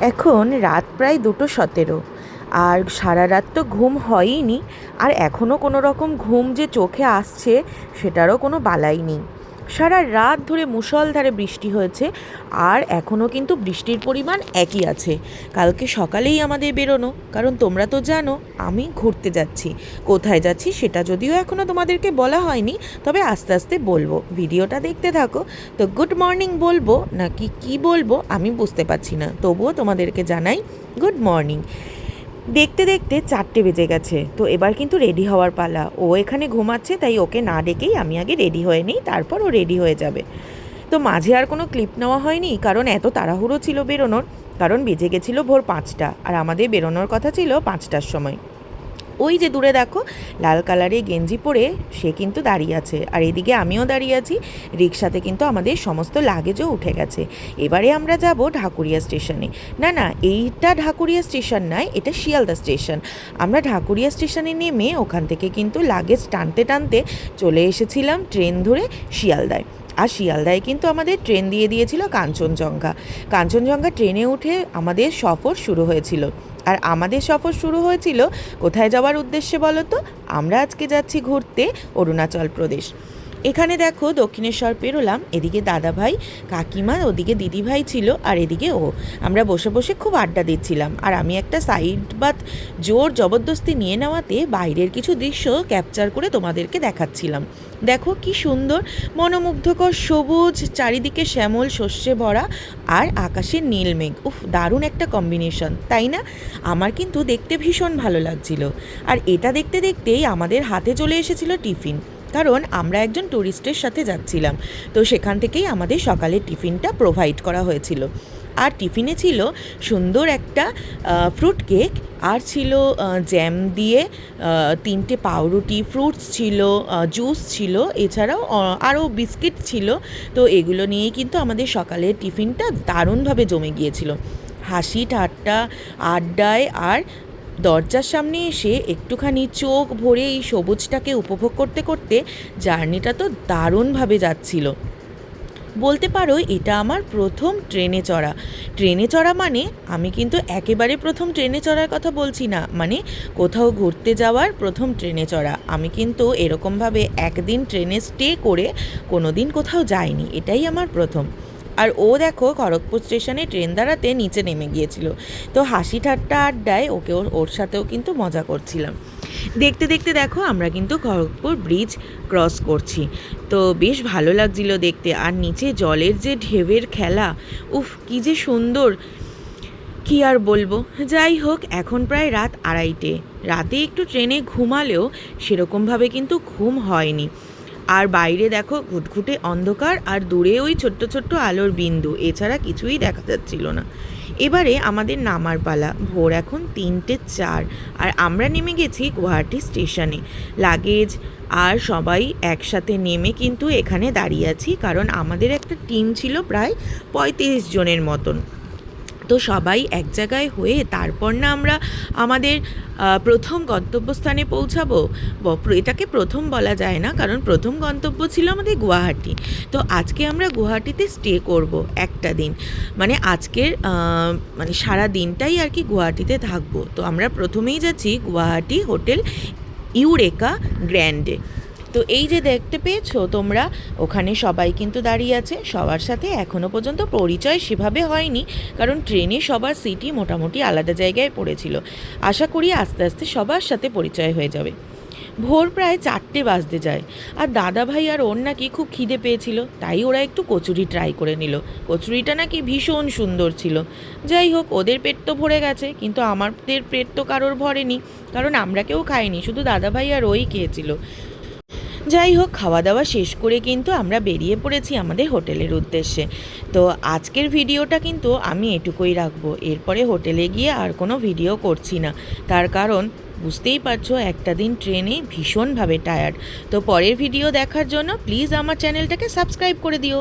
এখন রাত প্রায় দুটো সতেরো। আর সারা রাত তো ঘুম হয়ইনি, আর এখনও কোনো রকম ঘুম যে চোখে আসছে সেটারও কোনো বালাই নেই। সারা রাত ধরে মুষলধারে বৃষ্টি হয়েছে, আর এখনও কিন্তু বৃষ্টির পরিমাণ একই আছে। কালকে সকালেই আমাদের বেরোনো, কারণ তোমরা তো জানো, আমি ঘুরতে যাচ্ছি। কোথায় যাচ্ছি সেটা যদিও এখনও তোমাদেরকে বলা হয়নি, তবে আস্তে আস্তে বলব। ভিডিওটা দেখতে থাকো। তো গুড মর্নিং বলব, নাকি কি বলব আমি বুঝতে পারছি না। তবুও তোমাদেরকে জানাই, গুড মর্নিং। দেখতে দেখতে চারটে বেজে গেছে। তো এবার কিন্তু রেডি হওয়ার পালা। ও এখানে ঘুমাচ্ছে, তাই ওকে না ডেকেই আমি আগে রেডি হয়ে নিই, তারপর ও রেডি হয়ে যাবে। তো মাঝে আর কোনো ক্লিপ নেওয়া হয়নি, কারণ এত তাড়াহুড়ো ছিল বেরোনোর, কারণ বেজে গেছিল ভোর পাঁচটা। আর আমাদের বেরোনোর কথা ছিল পাঁচটার সময়। ওই যে দূরে দেখো, লাল কালারের গেঞ্জি পরে সে কিন্তু দাঁড়িয়ে আছে। আর এদিকে আমিও দাঁড়িয়ে আছি, রিক্সাতে কিন্তু আমাদের সমস্ত লাগেজও উঠে গেছে। এবারে আমরা যাব ঢাকুরিয়া স্টেশনে। না না, এইটা ঢাকুরিয়া স্টেশন নয়, এটা শিয়ালদা স্টেশন। আমরা ঢাকুরিয়া স্টেশনে নেমে ওখান থেকে কিন্তু লাগেজ টানতে টানতে চলে এসেছিলাম ট্রেন ধরে শিয়ালদায়। আর শিয়ালদায় কিন্তু আমাদের ট্রেন দিয়ে দিয়েছিল কাঞ্চনজঙ্ঘা। কাঞ্চনজঙ্ঘা ট্রেনে উঠে আমাদের সফর শুরু হয়েছিল। আর আমাদের সফর শুরু হয়েছিল কোথায় যাওয়ার উদ্দেশ্যে বলো তো? আমরা আজকে যাচ্ছি ঘুরতে অরুণাচল প্রদেশ। এখানে দেখো দক্ষিণেশ্বর পেরোলাম, এদিকে দাদা ভাই কাকিমা, ওদিকে দিদি ভাই ছিল আর এদিকে ও। আমরা বসে বসে খুব আড্ডা দিচ্ছিলাম আর আমি একটা সাইড বাত জোর জবরদস্তি নিয়ে নেওয়াতে বাইরের কিছু দৃশ্য ক্যাপচার করে তোমাদেরকে দেখাচ্ছিলাম। দেখো কি সুন্দর, মনোমুগ্ধকর সবুজ, চারিদিকে শ্যামল শস্যে ভরা আর আকাশের নীল মেঘ। উফ, দারুণ একটা কম্বিনেশন তাই না? আমার কিন্তু দেখতে ভীষণ ভালো লাগছিল। আর এটা দেখতে দেখতেই আমাদের হাতে চলে এসেছিল টিফিন। কারণ আমরা একজন ট্যুরিস্টের সাথে যাচ্ছিলাম। তো সেখান থেকেই আমাদের সকালের টিফিনটা প্রোভাইড করা হয়েছিল। আর টিফিনে ছিল সুন্দর একটা ফ্রুট কেক আর ছিল জ্যাম দিয়ে তিনটে পাউরুটি ফ্রুটস ছিল জুস ছিল, এছাড়াও আরও বিস্কিট ছিল। তো এগুলো নিয়েই কিন্তু আমাদের সকালের টিফিনটা দারুণভাবে জমে গিয়েছিল। হাসি ঠাট্টা, আড্ডায়, আর দরজার সামনে এসে একটুখানি চোখ ভরে এই সবুজটাকে উপভোগ করতে করতে জার্নিটা তো দারুণভাবে যাচ্ছিল। বলতে পারো এটা আমার প্রথম ট্রেনে চড়া। ট্রেনে চড়া মানে আমি কিন্তু একেবারে প্রথম ট্রেনে চড়ার কথা বলছি না মানে কোথাও ঘুরতে যাওয়ার প্রথম ট্রেনে চড়া। আমি কিন্তু এরকমভাবে একদিন ট্রেনে স্টে করে কোনো দিন কোথাও যাইনি, এটাই আমার প্রথম। আর ও দেখো খড়গপুর স্টেশনে ট্রেন দাঁড়াতে নিচে নেমে গিয়েছিল। তো হাসি ঠাট্টা আড্ডায় ওকে ওর সাথেও কিন্তু মজা করছিলাম। দেখতে দেখতে দেখো আমরা কিন্তু খড়গপুর ব্রিজ ক্রস করছি। তো বেশ ভালো লাগছিল দেখতে। আর নিচে জলের যে ঢেউয়ের খেলা, উফ, কি যে সুন্দর। কি আর বলব? যাই হোক, এখন প্রায় রাত আড়াইটে। রাতে একটু ট্রেনে ঘুমালেও সেরকমভাবে কিন্তু ঘুম হয়নি। আর বাইরে দেখো ঘুটঘুটে অন্ধকার আর দূরে ওই ছোট্ট ছোট্ট আলোর বিন্দু। এছাড়া কিছুই দেখা যাচ্ছিল না। এবারে আমাদের নামার পালা। ভোর এখন তিনটে চার আর আমরা নেমে গেছি গুয়াহাটি স্টেশনে। লাগেজ আর সবাই একসাথে নেমে কিন্তু এখানে দাঁড়িয়ে আছি, কারণ আমাদের একটা টিম ছিল প্রায় পঁয়ত্রিশ জনের মতন। তো সবাই এক জায়গায় হয়ে তারপর না আমরা আমাদের প্রথম গন্তব্যস্থানে পৌঁছাবো। এটাকে প্রথম বলা যায় না, কারণ প্রথম গন্তব্য ছিল আমাদের গুয়াহাটি। তো আজকে আমরা গুয়াহাটিতে স্টে করব একটা দিন। মানে আজকের মানে সারা দিনটাই আর কি গুয়াহাটিতে থাকব। তো আমরা প্রথমেই যাচ্ছি গুয়াহাটি হোটেল ইউরেকা গ্র্যান্ডে। তো এই যে দেখতে পেয়েছ তোমরা, ওখানে সবাই কিন্তু দাঁড়িয়ে আছে। সবার সাথে এখনও পর্যন্ত পরিচয় সেভাবে হয়নি, কারণ ট্রেনে সবার সিটই মোটামুটি আলাদা জায়গায় পড়েছিল। আশা করি আস্তে আস্তে সবার সাথে পরিচয় হয়ে যাবে। ভোর প্রায় চারটে বাজতে যায়, আর দাদা ভাই আর ওর নাকি খুব খিদে পেয়েছিল, তাই ওরা একটু কচুরি ট্রাই করে নিল। কচুরিটা নাকি ভীষণ সুন্দর ছিল। যাই হোক, ওদের পেট তো ভরে গেছে, কিন্তু আমাদের পেট তো কারোর ভরেনি, কারণ আমরা কেউ খাইনি, শুধু দাদা ভাই আর ওই খেয়েছিল। যাই হোক খাওয়া দাওয়া শেষ করে কিন্তু আমরা বেরিয়ে পড়েছি আমাদের হোটেলের উদ্দেশ্যে। তো আজকের ভিডিওটা কিন্তু আমি এটুকুই রাখব। এরপরে হোটেলে গিয়ে আর কোনো ভিডিও করছি না। তার কারণ, বুঝতেই পারছ, একটা দিন ট্রেনে ভীষণভাবে টায়ার্ড তো পরের ভিডিও দেখার জন্য প্লিজ আমার চ্যানেলটাকে সাবস্ক্রাইব করে দিও।